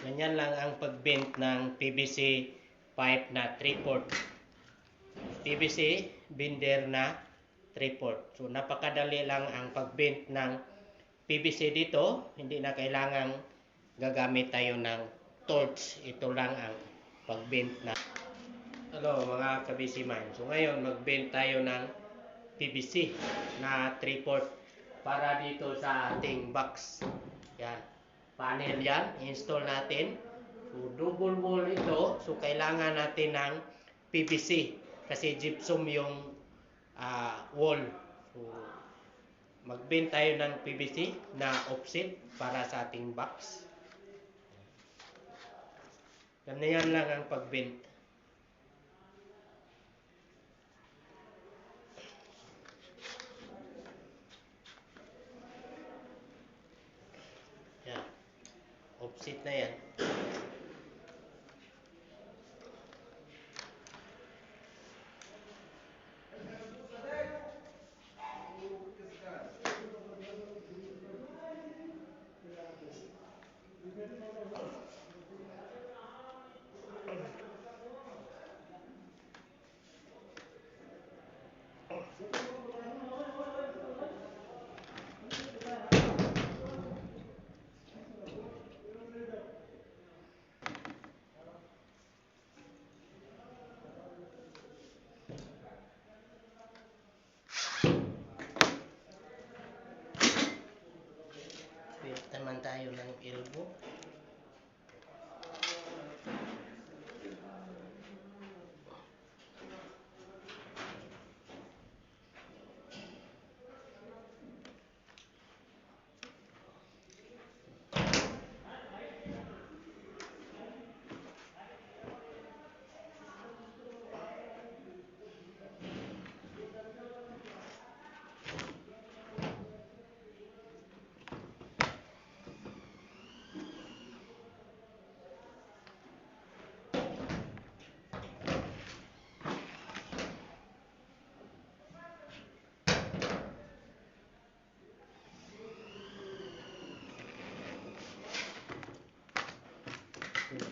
Ganyan lang ang pagbent ng PVC pipe na 3-port. PVC binder na 3-port. So napakadali lang ang pagbent ng PVC dito. Hindi na kailangang gagamit tayo ng torch. Ito lang ang pagbent na. Hello mga kabisi mine. So ngayon magbent tayo ng PVC na 3-port para dito sa ating box. Yan. Panel yan. Install natin. So double wall ito. So kailangan natin ng PVC kasi gypsum yung ah, wall. So magbent tayo ng PVC na offset para sa ating box. Ganyan lang ang pagbent. Offset na yan. Bit naman tayo ng elbow.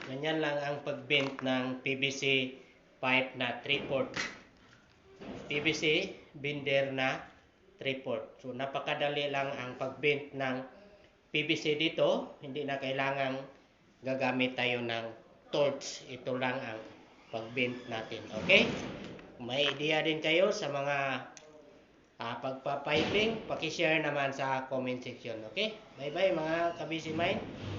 Ganyan lang ang pagbent ng PVC pipe na 3-port. PVC binder na 3-port. So napakadali lang ang pagbent ng PVC dito. Hindi na kailangang gagamit tayo ng torch. Ito lang ang pagbent natin. Okay? May idea din kayo sa mga ah, pagpapiping, pakishare naman sa comment section. Okay? Bye-bye mga kabisi mine.